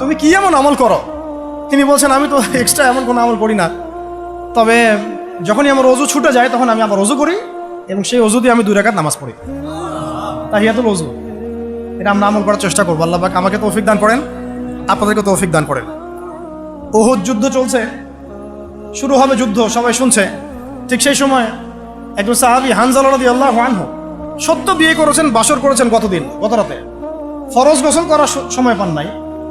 তুমি কি এমন আমল করো? তিনি বলছেন, আমি তো এক্সট্রা এমন কোনো আমল করি না। তবে যখনই আমার অজু ছুটে যায়, তখন আমি আবার অজু করি এবং সেই অজু দিয়ে আমি দুই রেখাত নামাজ পড়ি। তাহিয়াতুল অজু। এটা আমরা আমল করার চেষ্টা করব। আল্লাহ পাক আমাকে তৌফিক দান করেন। আপনাদেরকে তৌফিক দান করেন। ওহুদ যুদ্ধ চলছে। শুরু হবে যুদ্ধ, সবাই শুনছে। ঠিক সেই সময় একজন সাহাবি হানজাল আল্লাহ আনহু সত্য বিয়ে করেছেন, বাসর করেছেন গতদিন, গত রাতে। ফরজ গোসল করার সময় পান নাই।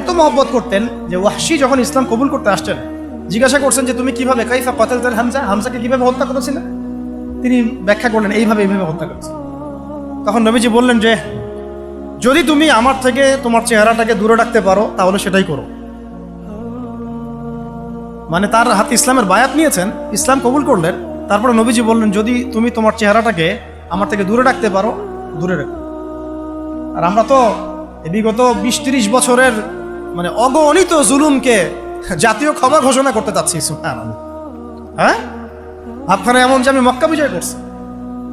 এত মহব্বত করতেন যে ওয়াহশি যখন ইসলাম কবুল করতে আসছেন, জিজ্ঞাসা করছেন যে, তুমি কীভাবে, কাইফা কতেল হামজা? হামজাকে কীভাবে হত্যা করেছিলেন তিনি ব্যাখ্যা করলেন, এইভাবে এইভাবে হত্যা করেছে। তখন নবীজি বললেন যে, যদি তুমি আমার থেকে তোমার চেহারাটাকে দূরে রাখতে পারো, তাহলে সেটাই করো। মানে তার হাতে ইসলামের বায়াত নিয়েছেন, ইসলাম কবুল করলেন। তারপরে নবীজি বললেন, যদি তুমি তোমার চেহারাটাকে আমার থেকে দূরে রাখতে পারো, দূরে রাখো। আর আমরা তো বিগত বিশ তিরিশ বছরের মানে অগণিত জুলুমকে জাতীয় ক্ষমা ঘোষণা করতে চাচ্ছি হ্যাঁ? আপনারা এমন যে আমি মক্কা বিজয় করছি।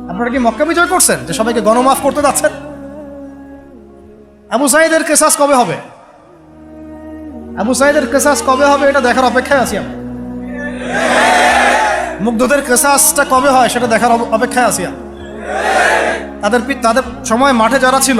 আপনারা কি মক্কা বিজয় করছেন যে সবাইকে গণমাফ করতে যাচ্ছেন? আবু সাইদের কেসাস কবে হবে? আবু সাইদের কেসাস কবে হবে এটা দেখার অপেক্ষায় আছি আমরা। মুগ্ধদের কেসাসটা কবে হয় সেটা দেখার অপেক্ষায় আছি। তাদের তাদের সময় মাঠে যারা ছিল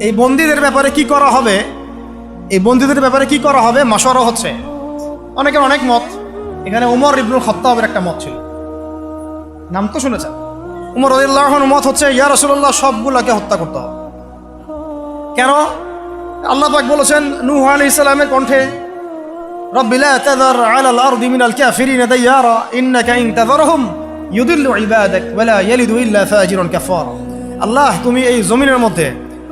এই বন্দীদের ব্যাপারে কি করা হবে এই বন্দীদের ব্যাপারে কি করা হবে মাসরা হচ্ছে অনেকের অনেক মত এখানে উমর ইবনুল খত্তাবের একটা মত ছিল নাম তো শুনেছেন উমর রদিল্লাহর মত হচ্ছে ইয়া রসুল্লাহ সবগুলাকে হত্যা করতে হবে কেন আল্লাহ পাক বলেছেন নূহ আলাইহিস সালামের কণ্ঠে رب لا تذر على الأرض من الكافرين ديارا إنك إن تذرهم يضل عبادك ولا يلد إلا فاجرا كفارا আল্লাহ তুমি এই জমিনের মধ্যে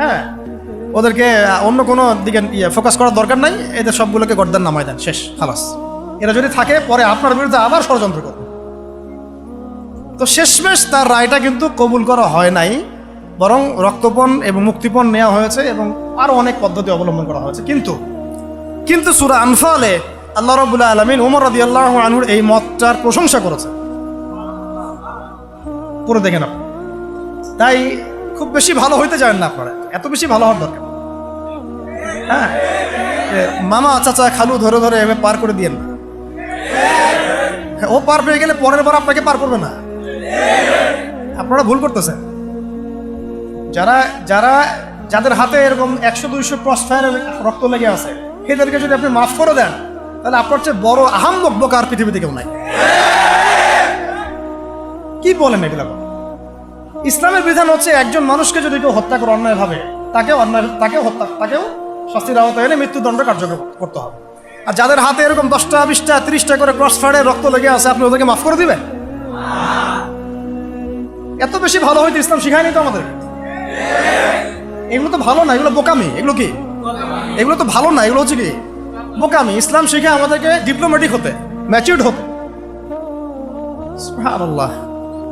হ্যাঁ। ওদেরকে অন্য কোনো দিকে ইয়ে ফোকাস করার দরকার নাই। এদের সবগুলোকে গর্দান নামায় দেন, শেষ, খালাস। এরা যদি থাকে, পরে আপনার বিরুদ্ধে আবার ষড়যন্ত্র করবে। তো শেষমেশ তার রায়টা কিন্তু কবুল করা হয় নাই, বরং রক্তপণ এবং মুক্তিপণ নেওয়া হয়েছে এবং আরও অনেক পদ্ধতি অবলম্বন করা হয়েছে। কিন্তু কিন্তু সুরা আনফালে আল্লাহ রবুল্লাহ আলমিন উমর রদি আল্লাহ আনহুর এই মতটার প্রশংসা করেছে। পুরো দেখেন আপনি। তাই খুব বেশি ভালো হইতে চান না আপনারা। এত বেশি ভালো হওয়ার দরকার হ্যাঁ? মামা, চাচা, খালু ধরে ধরে এভাবে পার করে দিয়েন ও পার পেয়ে গেলে পরের বার আপনাকে পার করবে না। আপনারা ভুল করতেছেন। যারা যারা, যাদের হাতে এরকম একশো, দুইশো ক্রস ফায়ারের রক্ত লেগে আছে, এদেরকে যদি আপনি মাফ করে দেন, তাহলে আপনার চেয়ে বড় আহাম বকবক আর পৃথিবীতে কেউ নাই। কি বলেন এগুলা? ইসলামের বিধান হচ্ছে একজন মানুষকে যদি কেউ হত্যা করে অন্যায় ভাবে তাকে অন্যায় তাকেও হত্যা তাকেও শাস্তির আওতায় এনে মৃত্যুদণ্ড কার্যকর করতে হবে। আর যাদের হাতে এরকম দশটা, বিশটা, তিরিশটা করে ক্রস ফায়ারে রক্ত লেগে আছে, আপনি ওদেরকে মাফ করে দিবেন? এত বেশি ভালো হয়তো ইসলাম শিখায়নি তো আমাদের। এগুলো তো ভালো না, এগুলো বোকামি। এগুলো কি? এগুলো তো ভালো না, এগুলো হচ্ছে কি? বোকামি। ইসলাম শিখে আমাদেরকে ডিপ্লোম্যাটিক হতে ম্যাচিউর্ড হতে। আল্লাহ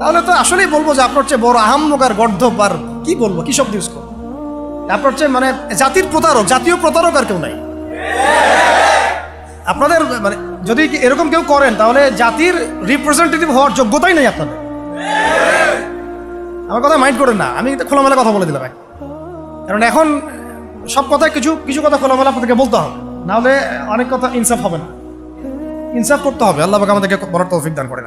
তাহলে তো আসলেই বলব যে আপনার চেয়ে বড় আহাম্মক আর গর্ধব আর কি বলব? কি শব্দ ইউজ করব? আপনার চেয়ে মানে জাতির প্রতারক, জাতীয় প্রতারক আর কেউ নাই। আপনাদের মানে যদি এরকম কেউ করেন, তাহলে জাতির রিপ্রেজেন্টেটিভ হওয়ার যোগ্যতাই নেই আপনাদের। আমার কথা মাইন্ড করেন না। আমি খোলামেলা কথা বলে দিলাম কারণ এখন সব কথা কিছু কিছু কথা খোলামেলা আপনাদেরকে বলতে হবে। নাহলে অনেক কথা ইনসাফ হবে না। ইনসাফ করতে হবে। আল্লাহ আমাদেরকে বলার তৌফিক দান করেন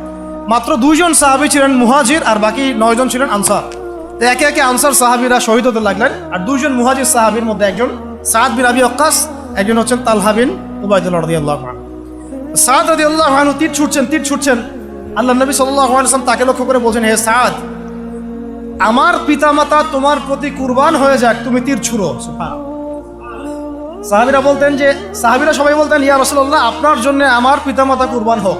মাত্র দুইজন সাহাবি ছিলেন মুহাজির আর বাকি নয়জন ছিলেন আনসার। তো একে একে আনসার সাহাবিরা শহীদ হতে লাগলেন আর দুইজন মুহাজির সাহাবির মধ্যে একজন সাদ বিন আবি অক্কাস একজন হচ্ছেন তালহা বিন উবায়দুল্লাহ রদি আল্লাহ সাদ রদি আল্লাহ তীর ছুটছেন তীর ছুটছেন। আল্লাহ নবী সাল্লাম তাকে লক্ষ্য করে বলছেন, হে সাদ, আমার পিতামাতা তোমার প্রতি কুরবান হয়ে যাক, তুমি তীর ছুড়ো। সাহাবিরা বলতেন যে, সাহাবিরা সবাই বলতেন, ইয়া রসল্লাহ আপনার জন্য আমার পিতামাতা কুরবান হোক।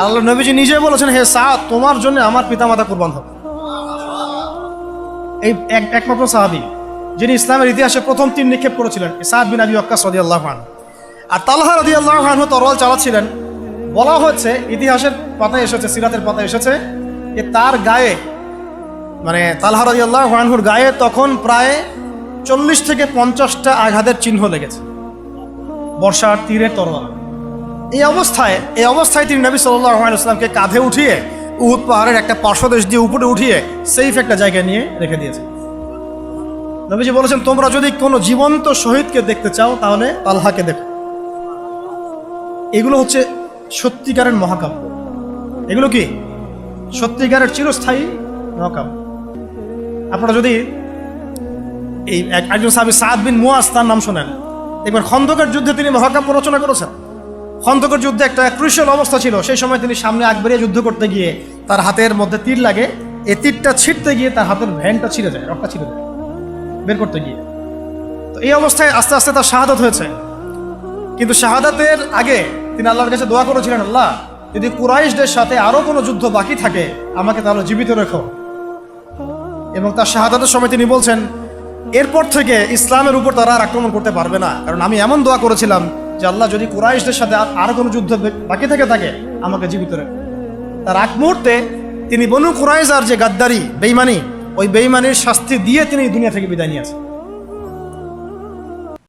আল্লাহ নবীজি নিজে বলেছেন, হে সাদ তোমার জন্য আমার পিতামাতা কুরবান হোক এই এক, একমাত্র সাহাবি, যিনি ইসলামের ইতিহাসে প্রথম তিন নিক্ষেপ করেছিলেন সাদ বিন আবি অক্কাস রদি আল্লাহ খান আর তালহা রদি আল্লাহ খান তরোয়াল চালাচ্ছিলেন। বলা হচ্ছে, ইতিহাসের পাতায় এসেছে, সিরাতের পাতায় এসেছে, যে তার গায়ে মানে তালহা রদি আল্লাহ আনহুর গায়ে তখন প্রায় চল্লিশ থেকে পঞ্চাশটা আঘাতের চিহ্ন লেগেছে। বর্ষার তীরে তরোয়াল। এই অবস্থায় এই অবস্থায় তিনি নবী সাল্লাহ কাঁধে উঠিয়ে উহুদ পাহাড়ের একটা পার্শ্বদেশ দিয়ে উপরে উঠিয়ে সেফ একটা জায়গায় নিয়ে রেখে দিয়েছে নবীজি বলেছেন, তোমরা যদি কোনো জীবন্ত শহীদকে দেখতে চাও, তাহলে তালহাকে দেখো। এগুলো হচ্ছে সত্যিকারের মহাকাব্য। এগুলো কি? সত্যিকারের চিরস্থায়ী নকাব আপনারা যদি এই এক- একজন সাহাবি সাদ বিন তার নাম শোনেন দেখবেন খন্দকের যুদ্ধে তিনি মহাকাব্য রচনা করেছেন। খন্দকের যুদ্ধে একটা ক্রুশিয়াল অবস্থা ছিল। সেই সময় তিনি সামনে আগ বেরিয়ে যুদ্ধ করতে গিয়ে তার হাতের মধ্যে তীর লাগে। এই তীরটা ছিটতে গিয়ে তার হাতের ভ্যানটা ছিঁড়ে যায় রক্তটা ছিঁড়ে যায়, বের করতে গিয়ে। তো এই অবস্থায় আস্তে আস্তে তার শাহাদত হয়েছে। কিন্তু শাহাদাতের আগে তিনি আল্লাহর কাছে দোয়া করেছিলেন, আল্লাহ, যদি কুরাইশদের সাথে আরও কোনো যুদ্ধ বাকি থাকে, আমাকে তাহলে জীবিত রেখো। এবং তার শাহাদাতের সময় তিনি বলছেন, এরপর থেকে ইসলামের উপর তারা আর আক্রমণ করতে পারবে না। কারণ আমি এমন দোয়া করেছিলাম যে আল্লাহ যদি কুরাইশদের সাথে আর- কোনো যুদ্ধ বাকি থেকে থাকে, আমাকে জীবিত রাখে। তার এক মুহূর্তে তিনি বনু আর যে গাদ্দারি, বেইমানি, ওই বেইমানির শাস্তি দিয়ে তিনি দুনিয়া থেকে বিদায় নিয়েছেন